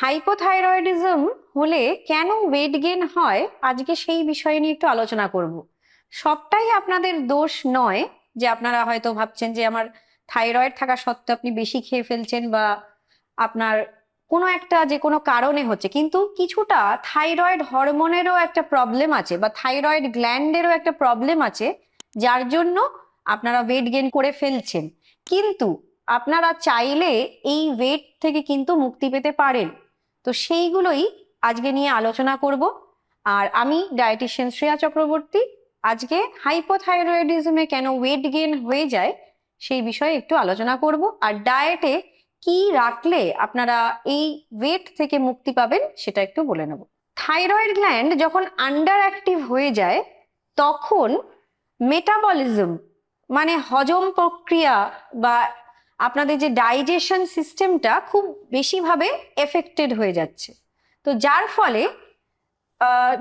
Hypothyroidism হলে কেন weight gain হয়? আজকে সেই বিষয় নিয়ে একটু আলোচনা করব। সবটাই আপনাদের দোষ নয় যে আপনারা হয়তো ভাবছেন যে আমার থাইরয়েড থাকা সত্ত্বেও আপনি বেশি খেয়ে ফেলছেন বা আপনার কোনো একটা যে কোনো কারণে হচ্ছে। কিন্তু কিছুটা থাইরয়েড হরমোনেরও একটা প্রবলেম আছে বা থাইরয়েড গ্ল্যান্ডেরও একটা প্রবলেম আছে, যার জন্য আপনারা ওয়েট গেন করে ফেলছেন। কিন্তু আপনারা চাইলে এই ওয়েট থেকে কিন্তু মুক্তি পেতে পারেন। তো সেইগুলোই আজকে নিয়ে আলোচনা করব। আর আমি ডায়েটিশিয়ান শ্রেয়া চক্রবর্তী, আজকে হাইপোথাইরয়েডিজমে কেন ওয়েট গেন হয়ে যায় সেই বিষয়ে একটু আলোচনা করব। আর ডায়েটে কি রাখলে আপনারা এই ওয়েট থেকে মুক্তি পাবেন সেটা একটু বলে নেব। থাইরয়েড গ্ল্যান্ড যখন আন্ডার অ্যাক্টিভ হয়ে যায়, তখন মেটাবলিজম মানে হজম প্রক্রিয়া বা আপনাদের যে ডাইজেশন সিস্টেমটা খুব বেশিভাবে এফেক্টেড হয়ে যাচ্ছে। তো যার ফলে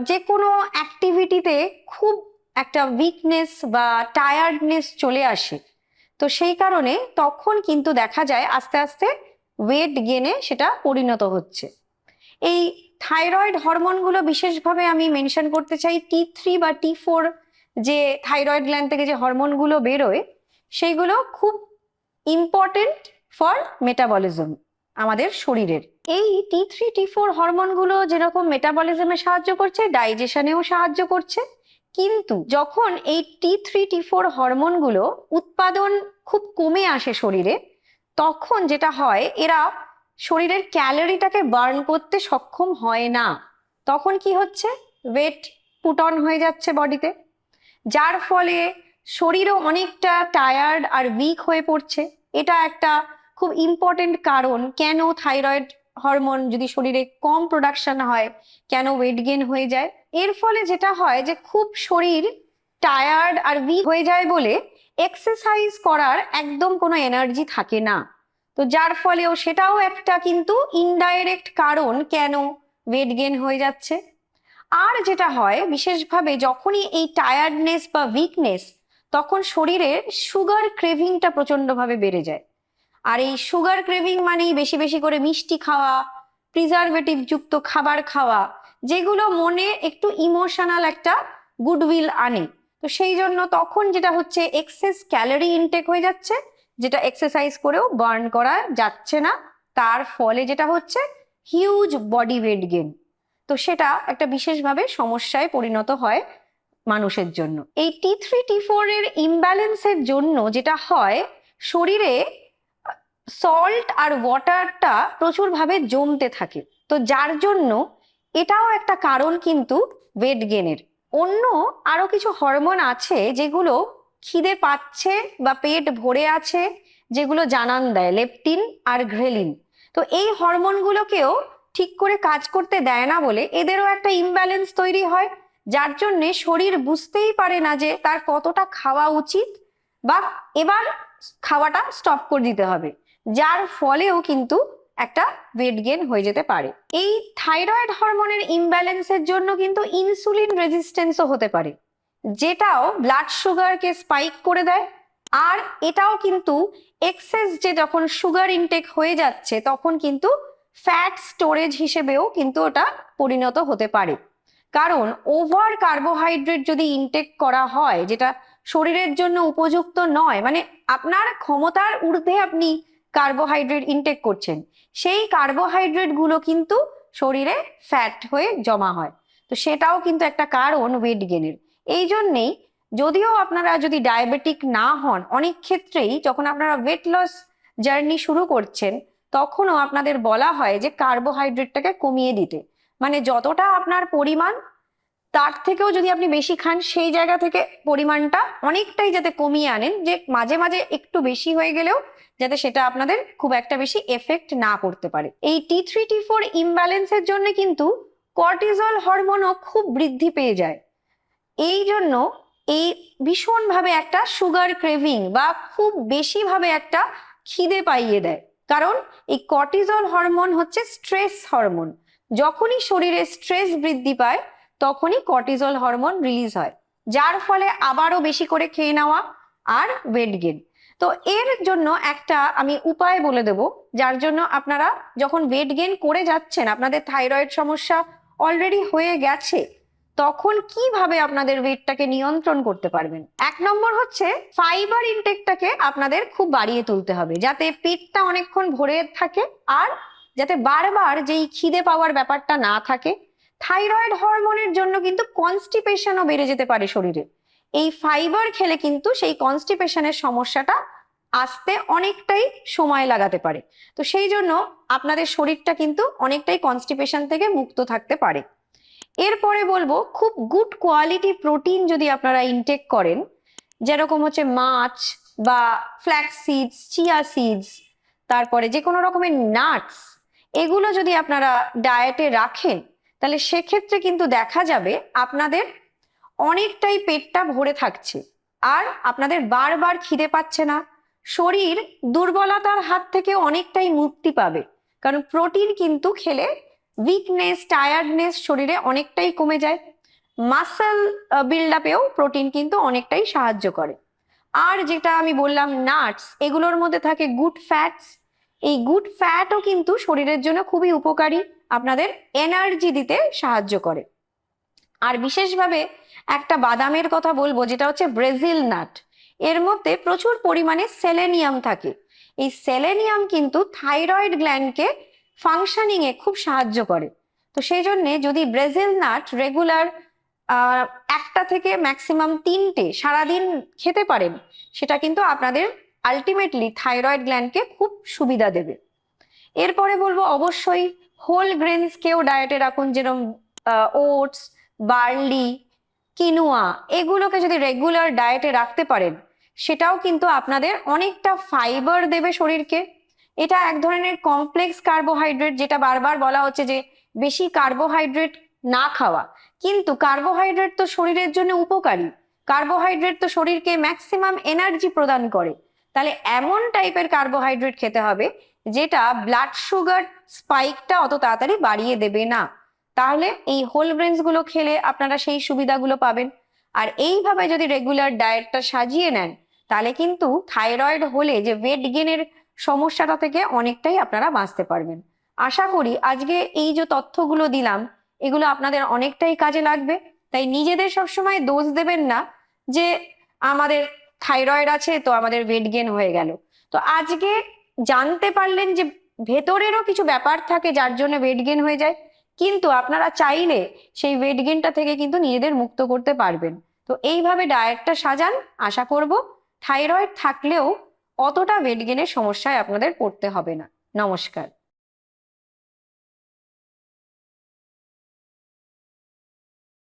যে কোনো অ্যাক্টিভিটিতে খুব একটা উইকনেস বা টায়ার্ডনেস চলে আসে। তো সেই কারণে তখন কিন্তু দেখা যায় আস্তে আস্তে ওয়েট গেনে সেটা পরিণত হচ্ছে। এই থাইরয়েড হরমোনগুলো বিশেষভাবে আমি মেনশন করতে চাই টি থ্রি বা টি ফোর যে থাইরয়েড গ্ল্যান্ড থেকে যে হরমোনগুলো বেরোয়, সেইগুলো খুব ইম্পর্টেন্ট ফর মেটাবলিজম আমাদের শরীরের। এই টি থ্রি টি ফোর হরমোনগুলো যেরকম মেটাবলিজমে সাহায্য করছে ডাইজেশনেও সাহায্য করছে, কিন্তু যখন এই টি থ্রি টি ফোর হরমোনগুলো উৎপাদন খুব কমে আসে শরীরে, তখন যেটা হয়, এরা শরীরের ক্যালোরিটাকে বার্ন করতে সক্ষম হয় না। তখন কি হচ্ছে? ওয়েট পুট অন হয়ে যাচ্ছে বডিতে, যার ফলে শরীরও অনেকটা টায়ার্ড আর উইক হয়ে পড়ছে। এটা একটা খুব ইম্পর্টেন্ট কারণ কেন থাইরয়েড হরমোন যদি শরীরে কম প্রোডাকশন হয়, কেন ওয়েট গেন হয়ে যায়? এর ফলে যেটা হয় যে খুব শরীর টায়ার্ড আর উইক হয়ে যায় বলে এক্সারসাইজ করার একদম কোনো এনার্জি থাকে না। তো যার ফলেও সেটাও একটা কিন্তু ইনডাইরেক্ট কারণ কেন ওয়েট গেন হয়ে যাচ্ছে। আর যেটা হয়, বিশেষভাবে যখনই এই টায়ার্ডনেস বা উইকনেস তখন শরীরের সুগার ক্রেভিংটা প্রচন্ডভাবে বেড়ে যায়। আর এই সুগার ক্রেভিং মানেই বেশি বেশি করে মিষ্টি খাওয়া প্রিজারভেটিভ যুক্ত খাবার খাওয়া, যেগুলো মনে একটু ইমোশনাল একটা গুডউইল আনে। তো সেই জন্য তখন যেটা হচ্ছে এক্সেস ক্যালোরি ইনটেক হয়ে যাচ্ছে, যেটা এক্সারসাইজ করেও বার্ন করা যাচ্ছে না। তার ফলে যেটা হচ্ছে হিউজ বডি ওয়েট গেন তো সেটা একটা বিশেষভাবে সমস্যায় পরিণত হয়। মানুষের জন্য। এই টি থ্রি টি ফোর এর ইমব্যালেন্সের জন্য যেটা হয়, শরীরে সল্ট আর ওয়াটারটা প্রচুরভাবে জমতে থাকে। তো যার জন্য এটাও একটা কারণ কিন্তু ওয়েট গেনের অন্য আরও কিছু হরমোন আছে যেগুলো খিদে পাচ্ছে বা পেট ভরে আছে, যেগুলো জানান দেয় লেপটিন আর ঘ্রেলিন তো এই হরমোনগুলোকেও ঠিক করে কাজ করতে দেয় না বলে এদেরও একটা ইমব্যালেন্স তৈরি হয়। যার জন্যে শরীর বুঝতেই পারে না যে তার কতটা খাওয়া উচিত বা এবার খাওয়াটা স্টপ করে দিতে হবে। যার ফলেও কিন্তু একটা ওয়েট গেন হয়ে যেতে পারে। এই থাইরয়েড হরমোনের ইমব্যালেন্সের জন্য কিন্তু ইনসুলিন রেজিস্ট্যান্সও হতে পারে, যেটাও ব্লাড সুগারকে স্পাইক করে দেয়। আর এটাও কিন্তু এক্সেস যে যখন সুগার ইনটেক হয়ে যাচ্ছে, তখন কিন্তু ফ্যাট স্টোরেজ হিসেবেও কিন্তু ওটা পরিণত হতে পারে। কারণ ওভার কার্বোহাইড্রেট যদি ইনটেক করা হয়, যেটা শরীরের জন্য উপযুক্ত নয় মানে আপনার ক্ষমতার ঊর্ধ্বে আপনি কার্বোহাইড্রেট ইনটেক করছেন, সেই কার্বোহাইড্রেটগুলো কিন্তু শরীরে ফ্যাট হয়ে জমা হয়। তো সেটাও কিন্তু একটা কারণ ওয়েট গেনের এই জন্যেই যদিও আপনারা যদি ডায়াবেটিক না হন, অনেক ক্ষেত্রেই যখন আপনারা ওয়েট লস জার্নি শুরু করছেন, তখনও আপনাদের বলা হয় যে কার্বোহাইড্রেটটাকে কমিয়ে দিতে। মানে যতটা আপনার পরিমাণ, তার থেকেও যদি আপনি বেশি খান, সেই জায়গা থেকে পরিমাণটা অনেকটাই যাতে কমিয়ে আনেন, যে মাঝে মাঝে একটু বেশি হয়ে গেলেও যাতে সেটা আপনাদের খুব একটা বেশি এফেক্ট না করতে পারে। এই টি থ্রি টি ফোর ইমব্যালেন্সের জন্য কিন্তু কর্টিজল হরমোনও খুব বৃদ্ধি পেয়ে যায়। এই জন্য এই ভীষণভাবে একটা সুগার ক্রেভিং বা খুব বেশিভাবে একটা খিদে পাইয়ে দেয়। কারণ এই কর্টিজল হরমোন হচ্ছে স্ট্রেস হরমোন যখনই শরীরে স্ট্রেস বৃদ্ধি পায়, তখনই কর্টিজল হরমোন রিলিজ হয়, যার ফলে আবারও বেশি করে খেয়ে নেওয়া আর ওয়েট গেন তো এর জন্য একটা আমি উপায় বলে দেব, যার জন্য আপনারা যখন ওয়েট গেন করে যাচ্ছেন, আপনাদের থাইরয়েড সমস্যা অলরেডি হয়ে গেছে, তখন কীভাবে আপনাদের ওয়েটটাকে নিয়ন্ত্রণ করতে পারবেন? এক নম্বর হচ্ছে ফাইবার ইনটেকটাকে আপনাদের খুব বাড়িয়ে তুলতে হবে, যাতে পেটটা অনেকক্ষণ ভরে থাকে আর যাতে বারবার যেই খিদে পাওয়ার ব্যাপারটা না থাকে থাইরয়েড হরমোনের জন্য কিন্তু কনস্টিপেশনও বেড়ে যেতে পারে শরীরে। এই ফাইবার খেলে কিন্তু সেই কনস্টিপেশনের সমস্যাটা আসতে অনেকটাই সময় লাগাতে পারে। তো সেই জন্য আপনাদের শরীরটা কিন্তু অনেকটাই কনস্টিপেশন থেকে মুক্ত থাকতে পারে। এরপরে বলব, খুব গুড কোয়ালিটি প্রোটিন যদি আপনারা ইনটেক করেন, যেরকম হচ্ছে মাছ বা ফ্ল্যাক্স সিডস চিয়া সিডস তারপরে যে কোনো রকমের নাটস এগুলো যদি আপনারা ডায়েটে রাখেন, তাহলে সেক্ষেত্রে কিন্তু দেখা যাবে আপনাদের অনেকটাই পেটটা ভরে থাকছে। আর আপনাদের বারবার খিদে পাচ্ছে না। শরীর দুর্বলতার হাত থেকে অনেকটাই মুক্তি পাবে। কারণ প্রোটিন কিন্তু খেলে উইকনেস টায়ার্ডনেস শরীরে অনেকটাই কমে যায়। মাসেল বিল্ড আপেও প্রোটিন কিন্তু অনেকটাই সাহায্য করে। আর যেটা আমি বললাম নাটস এগুলোর মধ্যে থাকে গুড ফ্যাটস এই গুড ফ্যাটও কিন্তু শরীরের জন্য খুবই উপকারী, আপনাদের এনার্জি দিতে সাহায্য করে। আর বিশেষভাবে একটা বাদামের কথা বলব, যেটা হচ্ছে ব্রেজিল নাট এর মধ্যে প্রচুর পরিমাণে সেলেনিয়াম থাকে। এই সেলেনিয়াম কিন্তু থাইরয়েড গ্ল্যান্ডকে ফাংশনিং এ খুব সাহায্য করে। তো সেই জন্যে যদি ব্রেজিল নাট রেগুলার একটা থেকে ম্যাক্সিমাম তিনটে সারাদিন খেতে পারেন, সেটা কিন্তু আপনাদের আলটিমেটলি থাইরয়েড গ্ল্যান্ডকে খুব সুবিধা দেবে। এরপরে বলব অবশ্যই হোল গ্রেনসকেও ডায়েটে রাখুন যেরকম ওটস বার্লি কিনুয়া এগুলোকে যদি রেগুলার ডায়েটে রাখতে পারেন, সেটাও কিন্তু আপনাদের অনেকটা ফাইবার দেবে শরীরকে। এটা এক ধরনের কমপ্লেক্স কার্বোহাইড্রেট যেটা বারবার বলা হচ্ছে যে বেশি কার্বোহাইড্রেট না খাওয়া। কিন্তু কার্বোহাইড্রেট তো শরীরের জন্য উপকারী। কার্বোহাইড্রেট তো শরীরকে ম্যাক্সিমাম এনার্জি প্রদান করে। তাহলে এমন টাইপের কার্বোহাইড্রেট খেতে হবে, যেটা ব্লাড সুগার স্পাইকটা অত তাড়াতাড়ি বাড়িয়ে দেবে না। তাহলে এই হোল গ্রেনসগুলো খেলে আপনারা সেই সুবিধাগুলো পাবেন। আর এইভাবে যদি রেগুলার ডায়েটটা সাজিয়ে নেন, তাহলে কিন্তু থাইরয়েড হলে যে ওয়েট গেনের সমস্যাটা থেকে অনেকটাই আপনারা বাঁচতে পারবেন। আশা করি আজকে এই যে তথ্যগুলো দিলাম, এগুলো আপনাদের অনেকটাই কাজে লাগবে। তাই নিজেদের সবসময় দোষ দেবেন না যে আমাদের থাইরয়েড আছে, তো আমাদের ওয়েট গেন হয়ে গেল। তো আজকে জানতে পারলেন যে ভেতরেরও কিছু ব্যাপার থাকে যার জন্য ওয়েট গেন হয়ে যায়, কিন্তু আপনারা চাইলে সেই ওয়েট গেনটা থেকে কিন্তু নিজেদের মুক্ত করতে পারবেন। তো এইভাবে ডায়েটটা সাজান, আশা করব থাইরয়েড থাকলেও অতটা ওয়েট গেনের সমস্যায় আপনাদের পড়তে হবে না। নমস্কার।